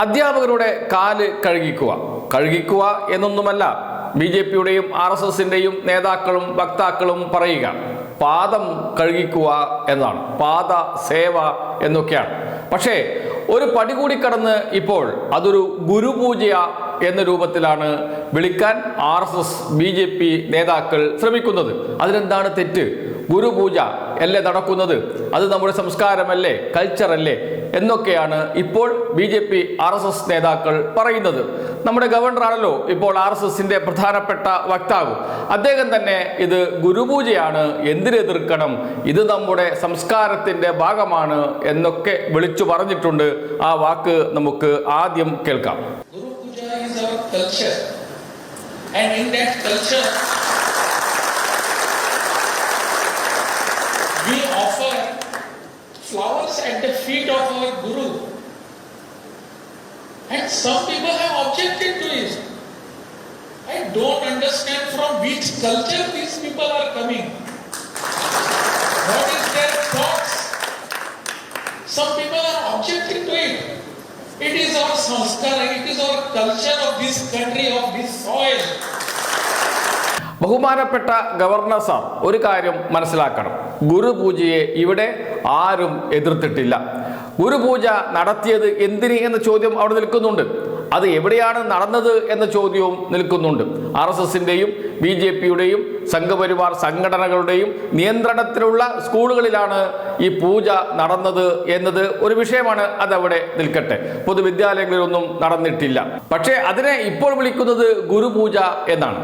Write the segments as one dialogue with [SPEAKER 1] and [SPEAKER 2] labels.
[SPEAKER 1] അധ്യാപകരുടെ കാൽ കഴുകിക്കുക. കഴുകിക്കുക എന്നൊന്നുമല്ല ബി ജെ പിയുടെയും ആർ എസ് എസിന്റെയും നേതാക്കളും വക്താക്കളും പറയുക. പാദം കഴുകിക്കുക എന്നാണ്. പാദ സേവ എന്നൊക്കെയാണ്. പക്ഷേ ഒരു പടി കൂടി കടന്ന് ഇപ്പോൾ അതൊരു ഗുരുപൂജ എന്ന രൂപത്തിലാണ് വിളിക്കാൻ R S S B J P നേതാക്കൾ ശ്രമിക്കുന്നത്. അതിലെന്താണ് തെറ്റ്? ഗുരുപൂജ അല്ലേ നടക്കുന്നത്? അത് നമ്മുടെ സംസ്കാരമല്ലേ? കൾച്ചറല്ലേ എന്നൊക്കെയാണ് ഇപ്പോൾ B J P R S S നേതാക്കൾ പറയുന്നത്. നമ്മുടെ ഗവർണറാണല്ലോ ഇപ്പോൾ ആർ എസ് എസിന്റെ പ്രധാനപ്പെട്ട വക്താവ്. അദ്ദേഹം തന്നെ ഇത് ഗുരുപൂജയാണ് എന്തിനെതിർക്കണം? ഇത് നമ്മുടെ സംസ്കാരത്തിന്റെ ഭാഗമാണ് എന്നൊക്കെ വിളിച്ചു പറഞ്ഞിട്ടുണ്ട്. ആ വാക്ക് നമുക്ക് ആദ്യം കേൾക്കാം.
[SPEAKER 2] Guru Puja is our culture, and in at the feet of our Guru. And some people have objected to it. I don't understand from which culture these people are coming. What is their thoughts? Some people are objecting to it. It is our sanskar, it is our culture of this country, of this soil.
[SPEAKER 1] ബഹുമാനപ്പെട്ട governor sir ഒരു കാര്യം മനസ്സിലാക്കണം ഗുരുപൂജയെ ഇവിടെ ആരും എതിർത്തിട്ടില്ല. ഗുരുപൂജ നടത്തിയത് എന്തിന് എന്ന ചോദ്യം അവിടെ നിൽക്കുന്നുണ്ട്. അത് എവിടെയാണ് നടന്നത് എന്ന ചോദ്യവും നിൽക്കുന്നുണ്ട്. ആർ എസ് എസിന്റെയും ബി ജെ പിയുടെയും സംഘപരിവാർ സംഘടനകളുടെയും നിയന്ത്രണത്തിലുള്ള സ്കൂളുകളിലാണ് ഈ പൂജ നടന്നത് എന്നത് ഒരു വിഷയമാണ് അതവിടെ നിൽക്കട്ടെ. പൊതുവിദ്യാലയങ്ങളിലൊന്നും നടന്നിട്ടില്ല. പക്ഷേ അതിനെ ഇപ്പോൾ വിളിക്കുന്നത് ഗുരുപൂജ എന്നാണ്.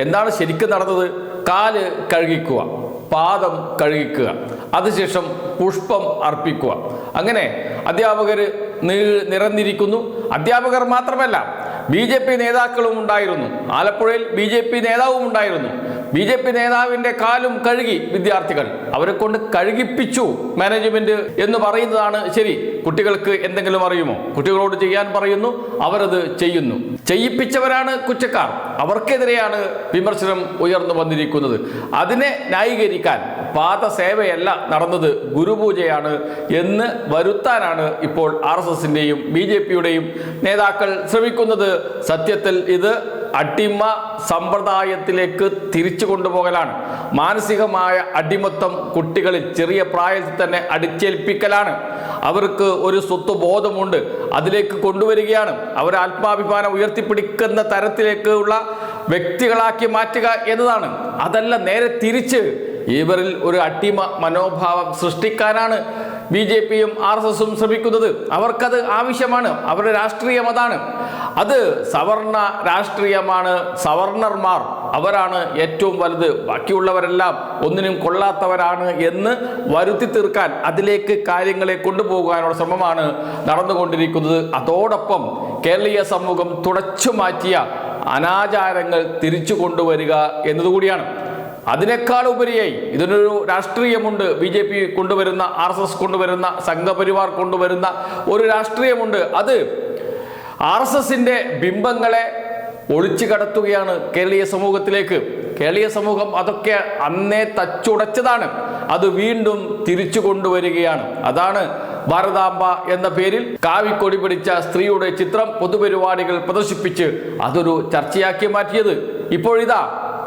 [SPEAKER 1] എന്താണ് ശരിക്കും നടന്നത്? കാൽ കഴുകിക്കുക പാദം കഴുകിക്കുക. അതിനുശേഷം പുഷ്പം അർപ്പിക്കുക. അങ്ങനെ അധ്യാപകർ നിറഞ്ഞിരിക്കുന്നു. അധ്യാപകർ മാത്രമല്ല ബി ജെ പി നേതാക്കളും ഉണ്ടായിരുന്നു. ആലപ്പുഴയിൽ ബി ജെ പി നേതാവും ഉണ്ടായിരുന്നു. ബി ജെ പി നേതാവിന്റെ കാലും കഴുകി വിദ്യാർത്ഥികൾ. അവരെ കൊണ്ട് കഴുകിപ്പിച്ചു മാനേജ്മെന്റ് എന്ന് പറയുന്നതാണ് ശരി. കുട്ടികൾക്ക് എന്തെങ്കിലും അറിയുമോ? കുട്ടികളോട് ചെയ്യാൻ പറയുന്നു അവരത് ചെയ്യുന്നു. ചെയ്യിപ്പിച്ചവരാണ് കുറ്റക്കാർ. അവർക്കെതിരെയാണ് വിമർശനം ഉയർന്നു വന്നിരിക്കുന്നത്. അതിനെ ന്യായീകരിക്കാൻ പാദസേവയല്ല നടന്നത് ഗുരുപൂജയാണ് എന്ന് വരുത്താനാണ് ഇപ്പോൾ ആർ എസ് എസിന്റെയും ബി ജെ പിയുടെയും നേതാക്കൾ ശ്രമിക്കുന്നത്. സത്യത്തിൽ ഇത് അടിമ സമ്പ്രദായത്തിലേക്ക് തിരിച്ചു കൊണ്ടുപോകലാണ്. മാനസികമായ അടിമത്തം കുട്ടികളിൽ ചെറിയ പ്രായത്തിൽ തന്നെ അടിച്ചേൽപ്പിക്കലാണ്. അവർക്ക് ഒരു സ്വത്ത് ബോധമുണ്ട് അതിലേക്ക് കൊണ്ടുവരികയാണ്. അവർ ആത്മാഭിമാനം ഉയർത്തിപ്പിടിക്കുന്ന തരത്തിലേക്കുള്ള വ്യക്തികളാക്കി മാറ്റുക എന്നതാണ്. അതല്ല നേരെ തിരിച്ച് ഇവരിൽ ഒരു അടിമ മനോഭാവം സൃഷ്ടിക്കാനാണ് ബി ജെ പിയും ആർ എസ് എസും ശ്രമിക്കുന്നത് അവർക്കത് ആവശ്യമാണ്. അവരുടെ രാഷ്ട്രീയം അതാണ് അത് സവർണ രാഷ്ട്രീയമാണ്. സവർണർമാർ അവരാണ് ഏറ്റവും വലുത്. ബാക്കിയുള്ളവരെല്ലാം ഒന്നിനും കൊള്ളാത്തവരാണ് എന്ന് വരുത്തി തീർക്കാൻ അതിലേക്ക് കാര്യങ്ങളെ കൊണ്ടുപോകാനുള്ള ശ്രമമാണ് നടന്നുകൊണ്ടിരിക്കുന്നത്. അതോടൊപ്പം കേരളീയ സമൂഹം തുടച്ചു മാറ്റിയ അനാചാരങ്ങൾ തിരിച്ചു കൊണ്ടുവരിക എന്നതുകൂടിയാണ്. അതിനേക്കാൾ ഉപരിയായി ഇതിനൊരു രാഷ്ട്രീയമുണ്ട്. ബി ജെ പി കൊണ്ടുവരുന്ന ആർ എസ് എസ് കൊണ്ടുവരുന്ന സംഘപരിവാർ കൊണ്ടുവരുന്ന ഒരു രാഷ്ട്രീയമുണ്ട്. അത് ആർ എസ് എസിന്റെ ബിംബങ്ങളെ ഒളിച്ചു കടത്തുകയാണ് കേരളീയ സമൂഹത്തിലേക്ക്. കേരളീയ സമൂഹം അതൊക്കെ അന്നേ തച്ചുടച്ചതാണ്. അത് വീണ്ടും തിരിച്ചു കൊണ്ടുവരികയാണ്. അതാണ് ഭാരതാംബ എന്ന പേരിൽ കാവിക്കൊടി പിടിച്ച സ്ത്രീയുടെ ചിത്രം പൊതുപരിപാടികൾ പ്രദർശിപ്പിച്ച് അതൊരു ചർച്ചയാക്കി മാറ്റിയത്. ഇപ്പോഴിതാ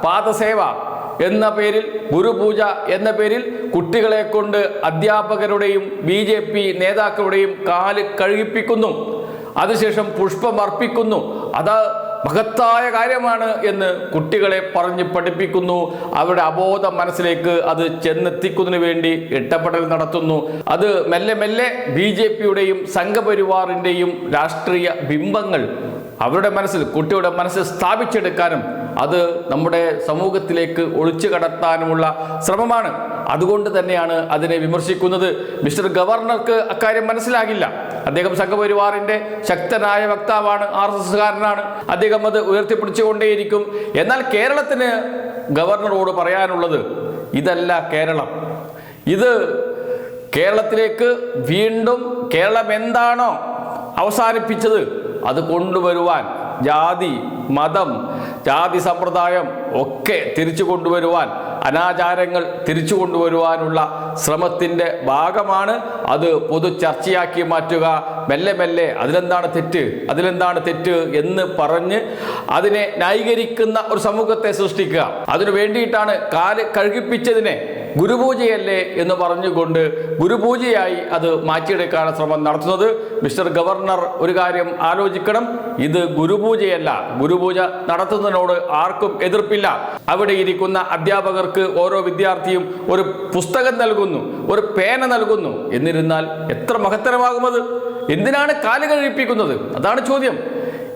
[SPEAKER 1] പാദസേവ. എന്ന പേരിൽ ഗുരുപൂജ എന്ന പേരിൽ കുട്ടികളെ കൊണ്ട് അധ്യാപകരുടെയും ബി ജെ പി നേതാക്കളുടെയും കാൽ കഴുകിപ്പിക്കുന്നു. അതിനുശേഷം പുഷ്പം അർപ്പിക്കുന്നു. അത് മഹത്തായ കാര്യമാണ് എന്ന് കുട്ടികളെ പറഞ്ഞ് പഠിപ്പിക്കുന്നു. അവരുടെ അബോധ മനസ്സിലേക്ക് അത് ചെന്നെത്തിക്കുന്നതിന് വേണ്ടി ഇട്ടപ്പെടൽ നടത്തുന്നു. അത് മെല്ലെ മെല്ലെ ബി ജെ പിയുടെയും സംഘപരിവാറിന്റെയും രാഷ്ട്രീയ ബിംബങ്ങൾ അവരുടെ മനസ്സിൽ കുട്ടിയുടെ മനസ്സിൽ സ്ഥാപിച്ചെടുക്കാനും അത് നമ്മുടെ സമൂഹത്തിലേക്ക് ഒളിച്ചു കടത്താനുമുള്ള ശ്രമമാണ്. അതുകൊണ്ട് തന്നെയാണ് അതിനെ വിമർശിക്കുന്നത്. മിസ്റ്റർ ഗവർണർക്ക് അക്കാര്യം മനസ്സിലാകില്ല. അദ്ദേഹം സംഘപരിവാറിന്റെ ശക്തനായ വക്താവാണ് ആർ എസ് എസ്കാരനാണ് അദ്ദേഹം അത് ഉയർത്തിപ്പിടിച്ചുകൊണ്ടേയിരിക്കും. എന്നാൽ കേരളത്തിന് ഗവർണറോട് പറയാനുള്ളത് ഇതല്ല കേരളം. ഇത് കേരളത്തിലേക്ക് വീണ്ടും കേരളം എന്താണോ അവസാനിപ്പിച്ചത് അത് കൊണ്ടുവരുവാൻ ജാതി മതം ജാതി സമ്പ്രദായം ഒക്കെ തിരിച്ചു കൊണ്ടുവരുവാൻ അനാചാരങ്ങൾ തിരിച്ചു കൊണ്ടുവരുവാനുള്ള ശ്രമത്തിന്റെ ഭാഗമാണ് അത് പൊതു ചർച്ചയാക്കി മാറ്റുക. മെല്ലെ മെല്ലെ അതിലെന്താണ് തെറ്റ് അതിലെന്താണ് തെറ്റ് എന്ന് പറഞ്ഞ് അതിനെ ന്യായീകരിക്കുന്ന ഒരു സമൂഹത്തെ സൃഷ്ടിക്കുക. അതിനു വേണ്ടിയിട്ടാണ് കാൽ കഴുകിപ്പിച്ചതിനെ ഗുരുപൂജയല്ലേ എന്ന് പറഞ്ഞുകൊണ്ട് ഗുരുപൂജയായി അത് മാറ്റിയെടുക്കാനുള്ള ശ്രമം നടത്തുന്നത് മിസ്റ്റർ ഗവർണർ ഒരു കാര്യം ആലോചിക്കണം. ഇത് ഗുരുപൂജയല്ല. ഗുരുപൂജ നടത്തുന്നതിനോട് ആർക്കും എതിർപ്പില്ല. അവിടെ ഇരിക്കുന്ന അധ്യാപകർക്ക് ഓരോ വിദ്യാർത്ഥിയും ഒരു പുസ്തകം നൽകുന്നു ഒരു പേന നൽകുന്നു. എന്നിരുന്നാൽ എത്ര മഹത്തരമാകും അത് എന്തിനാണ് കാലുകഴിപ്പിക്കുന്നത് അതാണ് ചോദ്യം.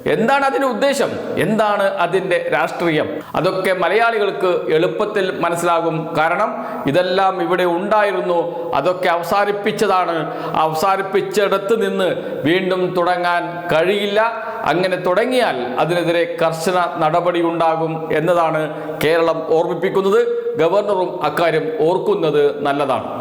[SPEAKER 1] എന്താണ് അതിന്റെ ഉദ്ദേശം? എന്താണ് അതിന്റെ രാഷ്ട്രീയം? അതൊക്കെ മലയാളികൾക്ക് എളുപ്പത്തിൽ മനസ്സിലാകും. കാരണം ഇതെല്ലാം ഇവിടെ ഉണ്ടായിരുന്നു. അതൊക്കെ അവസാനിപ്പിച്ചതാണ്. അവസാനിപ്പിച്ചിടത്ത് നിന്ന് വീണ്ടും തുടങ്ങാൻ കഴിയില്ല. അങ്ങനെ തുടങ്ങിയാൽ അതിനെതിരെ കർശന നടപടി ഉണ്ടാകും എന്നതാണ് കേരളം ഓർമ്മിപ്പിക്കുന്നത്. ഗവർണറും അക്കാര്യം ഓർക്കുന്നത് നല്ലതാണ്.